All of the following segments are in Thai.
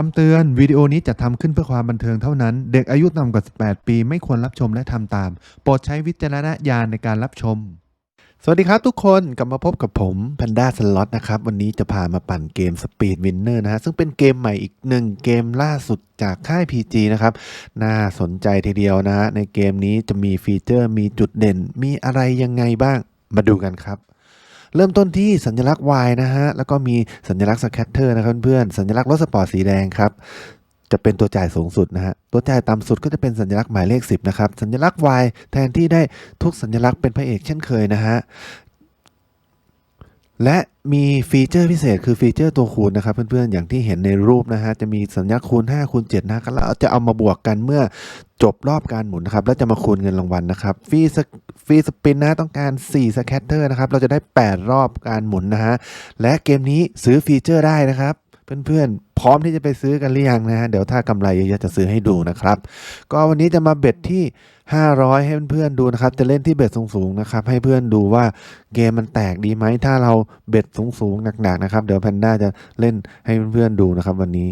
คำเตือนวิดีโอนี้จะทำขึ้นเพื่อความบันเทิงเท่านั้น เด็กอายุต่ำกว่า 18 ปี ไม่ควรรับชมและทำตาม โปรดใช้วิจารณญาณในการรับชม สวัสดีครับทุกคนกลับมาพบกับผม Panda Slot นะครับ วันนี้จะพามาปั่นเกม Speed Winner นะฮะ ซึ่งเป็นเกมใหม่อีกหนึ่งเกมล่าสุดจากค่าย PG นะครับ น่าสนใจทีเดียวนะฮะ ในเกมนี้จะมีฟีเจอร์มีจุดเด่นมีอะไรยังไงบ้างมาดูกันครับ เริ่มต้นที่สัญลักษณ์ Y นะฮะ แล้วก็มีสัญลักษณ์สแคตเตอร์นะครับเพื่อนๆสัญลักษณ์รถสปอร์ตสีแดงครับ จะเป็นตัวจ่ายสูงสุดนะฮะ ตัวจ่ายต่ำสุดก็จะเป็นสัญลักษณ์หมายเลข 10 นะครับ สัญลักษณ์ Y แทนที่ได้ทุกสัญลักษณ์เป็นพระเอกเช่นเคยนะฮะ และมีฟีเจอร์พิเศษคือฟีเจอร์ตัวคูณนะครับ เพื่อนๆ อย่างที่เห็นในรูปนะฮะ จะมีสัญญาคูณ 5 คูณ7นะครับแล้วจะเอามาบวกกันเมื่อจบรอบการหมุนนะครับ แล้วจะมาคูณเงินรางวัลนะครับฟรีสฟรีสปินนะต้องการ 4 สแคตเตอร์นะครับ เราจะได้ 8 รอบการหมุนนะฮะ และเกมนี้ซื้อฟีเจอร์ได้นะครับ เพื่อนๆ พร้อมที่จะไปซื้อกันหรือยังนะฮะเดี๋ยวถ้ากำไรเยอะๆจะซื้อให้ดูนะครับ ก็วันนี้จะมาเบ็ดที่ 500 ให้เพื่อนๆดูนะครับ จะเล่นที่เบ็ดสูงๆนะครับ ให้เพื่อนดูว่าเกมมันแตกดีไหมถ้าเราเบ็ดสูงๆหนักๆนะครับ เดี๋ยวแพนด้าจะเล่นให้เพื่อนๆดูนะครับ วันนี้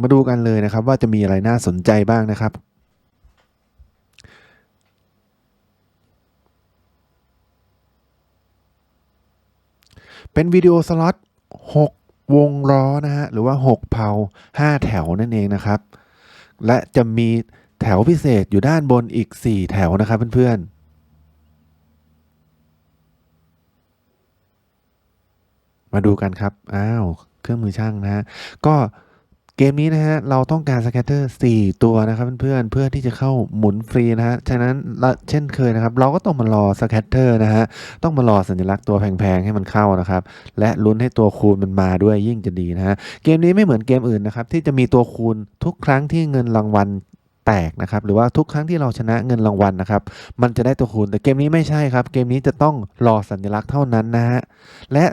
มาดูกันเลยนะครับ ว่าจะมีอะไรน่าสนใจบ้างนะครับเป็นวิดีโอสล็อต6 วงล้อนะฮะหรือว่า 6 เพา5 แถวนั่นเองนะครับ และจะมีแถวพิเศษอยู่ด้านบนอีก 4 แถวนะครับเพื่อนๆมาดูกันครับ อ้าว เครื่องมือช่างนะฮะ ก็ เกมนี้นะฮะเราต้องการสแคตเตอร์4ตัวนะครับเพื่อนๆเพื่อที่จะเข้าหมุนฟรีนะฮะฉะนั้นเช่นเคยนะครับ เราก็ต้องมารอสแคตเตอร์นะฮะต้องมารอสัญลักษณ์ตัวแพงๆให้มันเข้านะครับ และลุ้นให้ตัวคูณมันมาด้วยยิ่งจะดีนะฮะเกมนี้ไม่เหมือนเกมอื่นนะครับที่จะมีตัวคูณทุกครั้งที่เงินรางวัลแตกนะครับหรือว่าทุกครั้งที่เราชนะเงินรางวัลนะครับ มันจะได้ตัวคูณแต่เกมนี้ไม่ใช่ครับ เกมนี้จะต้องรอสัญลักษณ์เท่านั้นนะฮะและ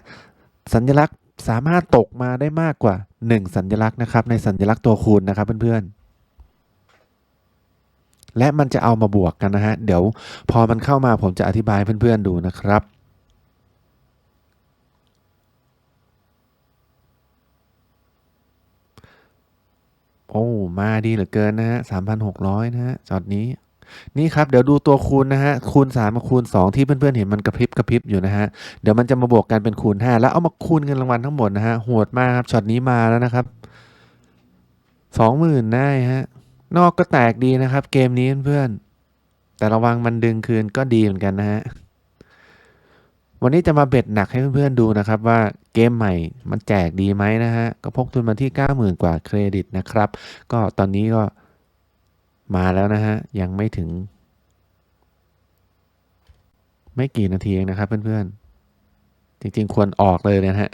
สัญลักษณ์ สามารถตกมาได้มากกว่า 1 สัญลักษณ์นะครับ ในสัญลักษณ์ตัวคูณนะครับเพื่อนๆ และมันจะเอามาบวกกันนะฮะ เดี๋ยวพอมันเข้ามาผมจะอธิบายเพื่อนๆดูนะครับโอ้ มาดีเหลือเกินนะฮะสามพันหกร้อยนะฮะจอดนี้ นี่ครับเดี๋ยวดูตัวคูณนะฮะคูณสามกับคูณสองที่เพื่อนๆเห็นมันกระพริบกระพริบอยู่นะฮะเดี๋ยวมันจะมาบวกกันเป็นคูณห้าแล้วเอามาคูณเงินรางวัลทั้งหมดนะฮะโหดมากครับช็อตนี้มาแล้วนะครับสองหมื่นได้ฮะนอกก็แตกดีนะครับ เกมนี้เพื่อนๆแต่ระวังมันดึงคืนก็ดีเหมือนกันนะฮะวันนี้จะมาเบ็ดหนักให้เพื่อนๆดูนะครับว่าเกมใหม่มันแจกดีไหมนะฮะก็พกทุนมาที่ 90,000 กว่าเครดิตนะครับ ก็ตอนนี้ก็ มาแล้วนะฮะ ยังไม่ถึง ไม่กี่นาทีเองนะครับเพื่อนๆ จริงๆ ควรออกเลยนะฮะ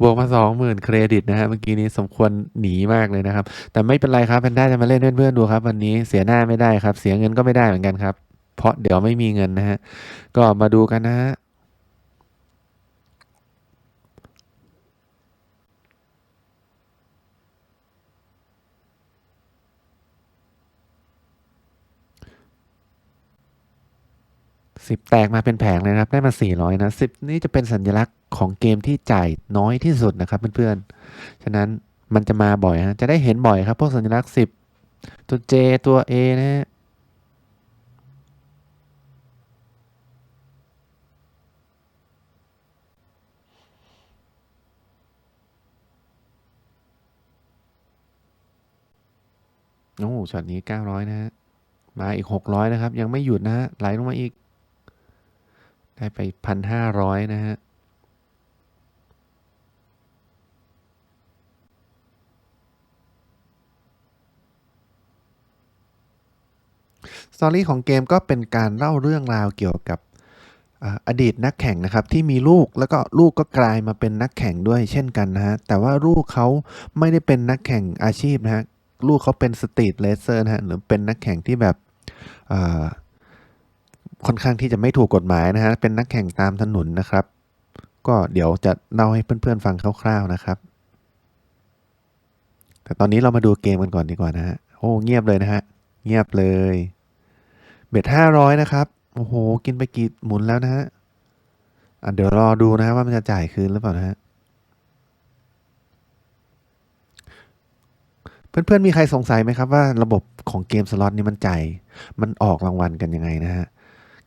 บวกมาสองหมื่นเครดิตนะฮะ เมื่อกี้นี้สมควรหนีมากเลยนะครับ แต่ไม่เป็นไรครับแพนด้าจะมาเล่นเพื่อนๆดูครับ วันนี้เสียหน้าไม่ได้ครับ เสียเงินก็ไม่ได้เหมือนกันครับ เพราะเดี๋ยวไม่มีเงินนะฮะ ก็มาดูกันนะฮะ สิบแตกมาเป็นแผงเลยนะครับ ได้มาสี่ร้อยนะสิบนี่จะเป็นสัญลักษณ์ของเกมที่จ่ายน้อยที่สุดนะครับเพื่อนๆ ฉะนั้นมันจะมาบ่อยฮะ จะได้เห็นบ่อยครับ พวกสัญลักษณ์สิบตัว J ตัว A นะฮะโอ้ช็อตนี้เก้าร้อยนะฮะ มาอีกหกร้อยนะครับ ยังไม่หยุดนะฮะ ไหลลงมาอีก ได้ไปพันห้าร้อยนะฮะ สตอรี่ของเกมก็เป็นการเล่าเรื่องราวเกี่ยวกับอดีตนักแข่งนะครับที่มีลูกแล้วก็ลูกก็กลายมาเป็นนักแข่งด้วยเช่นกันนะฮะแต่ว่าลูกเขาไม่ได้เป็นนักแข่งอาชีพนะฮะลูกเขาเป็นสตรีทเลเซอร์นะฮะหรือเป็นนักแข่งที่แบบ ค่อนข้างที่จะไม่ถูกกฎหมายนะฮะ เป็นนักแข่งตามถนนนะครับ ก็เดี๋ยวจะเล่าให้เพื่อนๆฟังคร่าวๆนะครับ แต่ตอนนี้เรามาดูเกมกันก่อนดีกว่านะฮะ โอ้เงียบเลยนะฮะ เงียบเลย เบ็ดห้าร้อยนะครับ โอ้โห กินไปกี่หมุนแล้วนะฮะอะเดี๋ยวรอดูนะฮะว่ามันจะจ่ายคืนหรือเปล่านะฮะ เพื่อนๆมีใครสงสัยไหมครับว่าระบบของเกมสล็อตนี่มันจ่ายมันออกรางวัลกันยังไงนะฮะ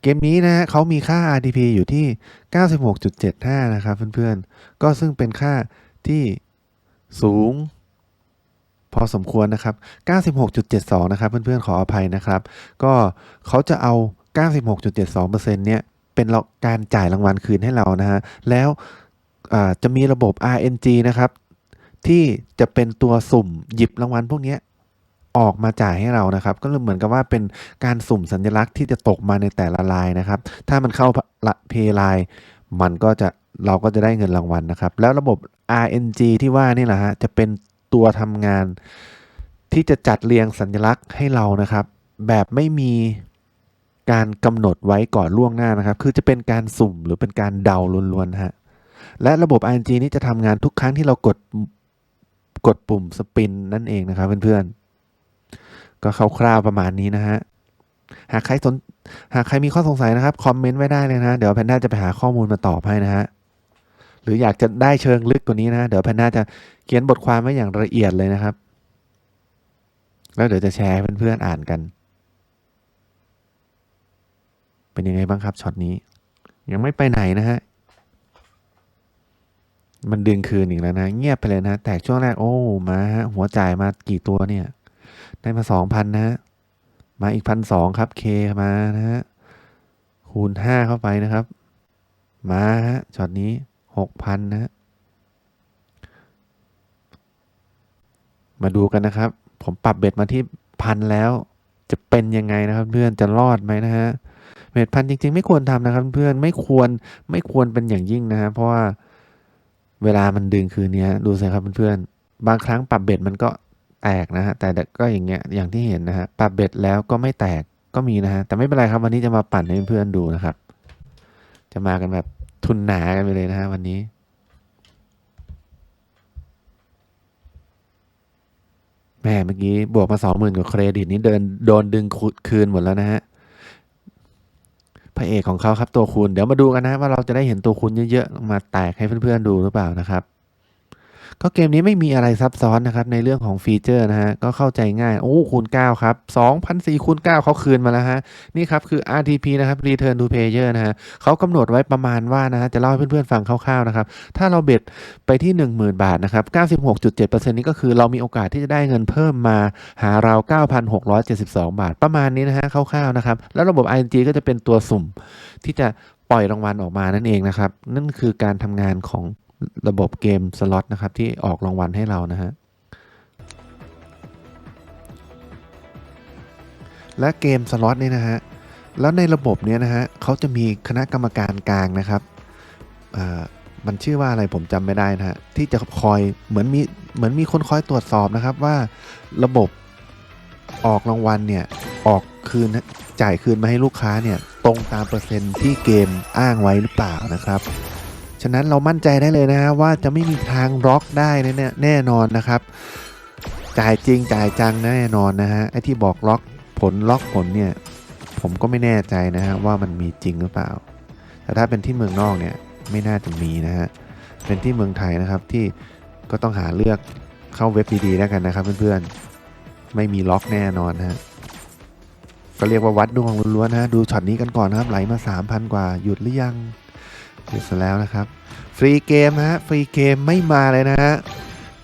เกมนี้นะฮะเขามีค่า RTP อยู่ที่ 96.75 นะครับเพื่อนๆ ก็ซึ่งเป็นค่าที่สูงพอสมควรนะครับ 96.72 นะครับ เพื่อนๆ ขออภัยนะครับ ก็เขาจะเอา 96.72%เนี่ยเป็นการจ่ายรางวัลคืนให้เรานะฮะ แล้วจะมีระบบ RNG นะครับ ที่จะเป็นตัวสุ่มหยิบรางวัลพวกเนี้ย ออกมาจ่ายให้เรานะครับ ก็เหมือนกับว่าเป็นการสุ่มสัญลักษณ์ที่จะตกมาในแต่ละลายนะครับ ถ้ามันเข้าเพย์ไลน์มันก็จะเราก็จะได้เงินรางวัลนะครับ แล้วระบบ RNG ที่ว่านี่แหละฮะจะเป็นตัวทำงาน ที่จะจัดเรียงสัญลักษณ์ให้เรานะครับ แบบไม่มีการกำหนดไว้ก่อนล่วงหน้านะครับ คือจะเป็นการสุ่มหรือเป็นการเดาล้วนๆฮะและระบบ RNG นี้จะทำงานทุกครั้งที่เรากดกดปุ่มสปินนั่นเองนะครับเพื่อนๆ ก็คร่าวๆประมาณนี้นะฮะ หากใครสนหากใครมีข้อสงสัยนะครับคอมเมนต์ไว้ได้เลยนะ เดี๋ยวแพนด้าจะไปหาข้อมูลมาตอบให้นะฮะ หรืออยากจะได้เชิงลึกกว่านี้นะ เดี๋ยวแพนด้าจะเขียนบทความไว้อย่างละเอียดเลยนะครับ แล้วเดี๋ยวจะแชร์เพื่อนๆอ่านกัน เป็นยังไงบ้างครับช็อตนี้ ยังไม่ไปไหนนะฮะมันดึงคืนอีกแล้วนะ เงียบไปเลยนะ แตกช่วงแรกโอ้มาฮะหัวจ่ายมากี่ตัวเนี่ย ได้มาสองพันนะฮะ มาอีกพันสองครับเคมานะฮะ คูณห้าเข้าไปนะครับ มาฮะช็อตนี้หกพันนะฮะ มาดูกันนะครับ ผมปรับเบ็ดมาที่พันแล้ว จะเป็นยังไงนะครับ เพื่อนจะรอดไหมนะฮะ เบ็ดพันจริง ๆ ไม่ควรทำนะครับ เพื่อนไม่ควรไม่ควรเป็นอย่างยิ่งนะฮะเพราะว่าเวลามันดึงคืนนี้ดูสิครับเพื่อนๆบางครั้งปรับเบ็ดมันก็ แตกนะฮะแต่ก็อย่างเงี้ยอย่างที่เห็นนะฮะปรับเบ็ดแล้วก็ไม่แตกก็มีนะฮะแต่ไม่เป็นไรครับวันนี้จะมาปั่นให้เพื่อนๆดูนะครับ จะมากันแบบทุนหนากันไปเลยนะฮะวันนี้แม่เมื่อกี้บวกมาสองหมื่นกว่าเครดิตนี้เดินโดนดึงคืนหมดแล้วนะฮะพระเอกของเขาครับตัวคูณเดี๋ยวมาดูกันนะว่าเราจะได้เห็นตัวคูณเยอะๆมาแตกให้เพื่อนๆดูหรือเปล่านะครับ ก็เกมนี้ไม่มีอะไรซับซ้อนนะครับในเรื่องของฟีเจอร์นะฮะก็เข้าใจง่าย โอ้คูณ 9 ครับ2,004คูณ 9 เขาคืนมาแล้วฮะ นี่ครับคือ RTP นะครับ Return to Player นะฮะเขากำหนดไว้ประมาณว่านะฮะจะเล่าให้เพื่อนๆฟังคร่าวๆนะครับ ถ้าเราเบ็ดไปที่ 10,000 บาทนะครับ 96.7%นี้ก็คือเรามีโอกาสที่จะได้เงินเพิ่มมาหาเรา9,672 บาท ประมาณนี้นะฮะคร่าวๆนะครับแล้วระบบ ING ก็จะเป็นตัวสุ่มที่จะปล่อยรางวัลออกมานั่นเองนะครับ นั่นคือการทำงานของ ระบบเกมสล็อตนะครับ ที่ออกรางวัลให้เรานะฮะและเกมสล็อตนี่นะฮะแล้วในระบบเนี้ยนะฮะเขาจะมีคณะกรรมการกลางนะครับมันชื่อว่าอะไรผมจำไม่ได้นะฮะที่จะคอยเหมือนมีเหมือนมีคนคอยตรวจสอบนะครับว่าระบบออกรางวัลเนี่ยออกคืนจ่ายคืนมาให้ลูกค้าเนี่ยตรงตามเปอร์เซ็นต์ที่เกมอ้างไว้หรือเปล่านะครับ ฉะนั้นเรามั่นใจได้เลยนะฮะว่าจะไม่มีทางล็อกได้แน่แน่นอนนะครับ จ่ายจริงจ่ายจังแน่นอนนะฮะไอ้ที่บอกล็อกผลล็อกผลเนี่ยผมก็ไม่แน่ใจนะฮะว่ามันมีจริงหรือเปล่า แต่ถ้าเป็นที่เมืองนอกเนี่ยไม่น่าจะมีนะฮะเป็นที่เมืองไทยนะครับที่ก็ต้องหาเลือกเข้าเว็บดีๆแล้วกันนะครับเพื่อนๆไม่มีล็อกแน่นอนฮะก็เรียกว่าวัดดวงล้วนๆนะดูช็อตนี้กันก่อนนะครับไหลมา 3,000 กว่าหยุดหรือยัง หยุดแล้วนะครับ ฟรีเกมฮะ ฟรีเกมไม่มาเลยนะฮะ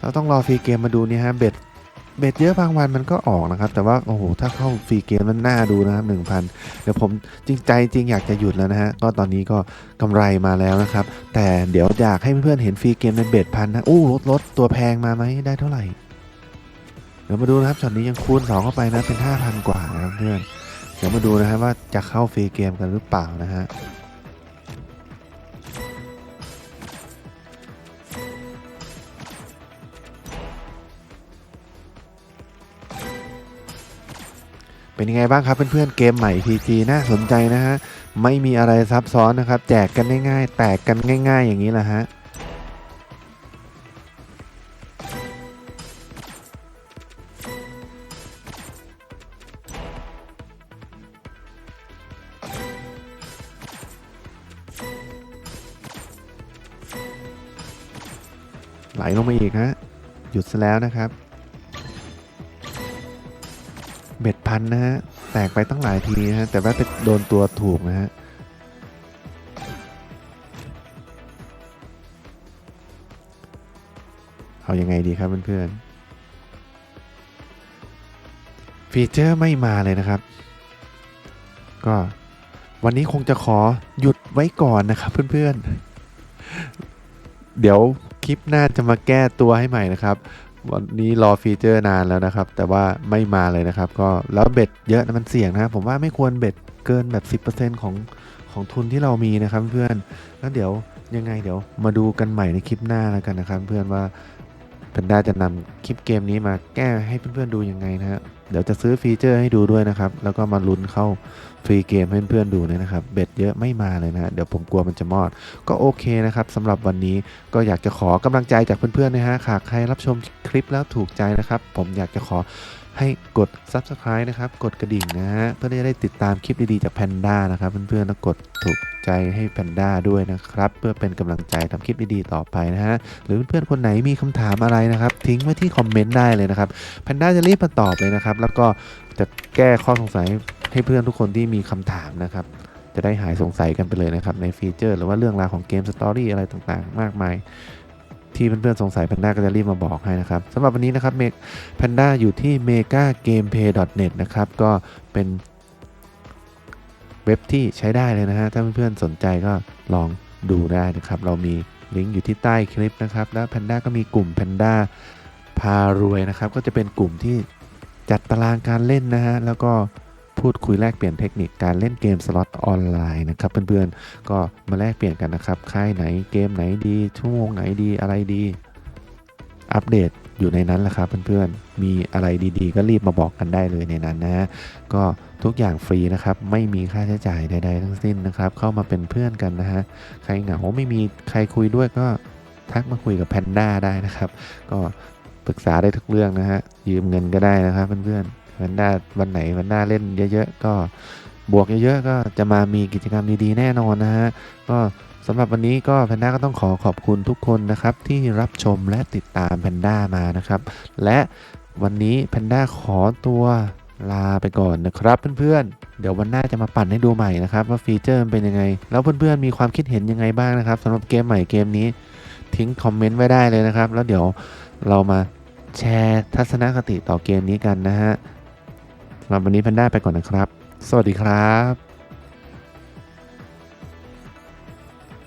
เราต้องรอฟรีเกมมาดูนี่ฮะ เบ็ด เบ็ดเยอะบางวันมันก็ออกนะครับ แต่ว่าโอ้โห ถ้าเข้าฟรีเกมมันน่าดูนะครับ1,000เดี๋ยวผมจริงใจจริงอยากจะหยุดแล้วนะฮะ ก็ตอนนี้ก็กำไรมาแล้วนะครับ แต่เดี๋ยวอยากให้เพื่อนๆเห็นฟรีเกมเป็นเบ็ดพันนะ อู้ลดลดตัวแพงมาไหมได้เท่าไหร่ เดี๋ยวมาดูนะครับช็อตนี้ยังคูณ2เข้าไปนะเป็น5,000กว่านะครับเพื่อน เดี๋ยวมาดูนะครับว่าจะเข้าฟรีเกมกันหรือเปล่านะฮะ เป็นยังไงบ้างครับเพื่อนๆเกมใหม่ PG น่าสนใจนะฮะ ไม่มีอะไรซับซ้อนนะครับ แจกกันง่ายๆ แตกกันง่าย ๆ อย่างนี้แหละฮะไหลลงมาอีกฮะ หยุดซะแล้วนะครับ พันนะฮะ แตกไปตั้งหลายทีนะฮะ แต่ว่าไปโดนตัวถูกนะฮะเอายังไงดีครับเพื่อนๆฟีเจอร์ไม่มาเลยนะครับ ก็วันนี้คงจะขอหยุดไว้ก่อนนะครับเพื่อนๆ เดี๋ยวคลิปหน้าจะมาแก้ตัวให้ใหม่นะครับ วันนี้รอฟีเจอร์นานแล้วนะครับ แต่ว่าไม่มาเลยนะครับ ก็แล้วเบ็ดเยอะนะมันเสี่ยงนะครับผมว่าไม่ควรเบ็ดเกินแบบ 10%ของของทุนที่เรามีนะครับเพื่อนแล้วเดี๋ยวยังไงเดี๋ยวมาดูกันใหม่ในคลิปหน้าแล้วกันนะครับ เพื่อนว่าแพนด้าจะนำคลิปเกมนี้มาแก้ให้เพื่อนๆดูยังไงนะฮะเดี๋ยวจะซื้อฟีเจอร์ให้ดูด้วยนะครับ แล้วก็มาลุ้นเข้า ฟรีเกมให้เพื่อนๆดูเลยนะครับเบ็ดเยอะไม่มาเลยนะฮะเดี๋ยวผมกลัวมันจะมอด ก็โอเคนะครับสำหรับวันนี้ก็อยากจะขอกำลังใจจากเพื่อนๆนะฮะหากใครรับชมคลิปแล้วถูกใจนะครับ ผมอยากจะขอให้กด Subscribe นะครับ กดกระดิ่งนะฮะเพื่อที่จะได้ติดตามคลิปดีๆจากแพนด้านะครับ เพื่อนๆแล้วกดถูกใจให้แพนด้าด้วยนะครับ เพื่อเป็นกำลังใจทำคลิปดีๆต่อไปนะฮะหรือเพื่อนๆคนไหนมีคำถามอะไรนะครับ ทิ้งไว้ที่คอมเมนต์ได้เลยนะครับแพนด้าจะรีบมาตอบเลยนะครับ แล้วก็จะแก้ข้อสงสัย ให้เพื่อนทุกคนที่มีคำถามนะครับ จะได้หายสงสัยกันไปเลยนะครับ ในฟีเจอร์ หรือว่าเรื่องราวของเกมสตอรี่อะไรต่างๆ มากมาย ที่เพื่อนๆสงสัยแพนด้าก็จะรีบมาบอกให้นะครับสำหรับวันนี้นะครับแพนด้าอยู่ที่ megagameplay.net นะครับก็เป็นเว็บที่ใช้ได้เลยนะฮะ ถ้าเพื่อนๆสนใจก็ลองดูได้นะครับ เรามีลิงก์อยู่ที่ใต้คลิปนะครับ แล้วแพนด้าก็มีกลุ่มแพนด้าพารวยนะครับ ก็จะเป็นกลุ่มที่จัดตารางการเล่นนะฮะ แล้วก็ พูดคุยแลกเปลี่ยนเทคนิคการเล่นเกมสล็อตออนไลน์นะครับเพื่อนๆ ก็มาแลกเปลี่ยนกันนะครับ ค่ายไหนเกมไหนดีชั่วโมงไหนดีอะไรดี อัปเดตอยู่ในนั้นแหละครับเพื่อนๆ มีอะไรดีๆ ก็รีบมาบอกกันได้เลยในนั้นนะฮะก็ทุกอย่างฟรีนะครับ ไม่มีค่าใช้จ่ายใดๆทั้งสิ้นนะครับ เข้ามาเป็นเพื่อนกันนะฮะ ใครเหงาไม่มีใครคุยด้วยก็ทักมาคุยกับแพนด้าได้นะครับ ก็ปรึกษาได้ทุกเรื่องนะฮะ ยืมเงินก็ได้นะครับเพื่อนๆ แพนด้าวันไหนแพนด้าเล่นเยอะๆก็บวกเยอะๆก็จะมามีกิจกรรมดีๆแน่นอนนะฮะก็สำหรับวันนี้ก็แพนด้าก็ต้องขอขอบคุณทุกคนนะครับที่รับชมและติดตามแพนด้ามานะครับ และวันนี้แพนด้าขอตัวลาไปก่อนนะครับเพื่อนๆ เดี๋ยววันหน้าจะมาปั่นให้ดูใหม่นะครับ ว่าฟีเจอร์มันเป็นยังไง แล้วเพื่อนๆมีความคิดเห็นยังไงบ้างนะครับสำหรับเกมใหม่เกมนี้ทิ้งคอมเมนต์ไว้ได้เลยนะครับ แล้วเดี๋ยวเรามาแชร์ทัศนคติต่อเกมนี้กันนะฮะ สำหรับวันนี้แพนด้าไปก่อนนะครับ สวัสดีครับ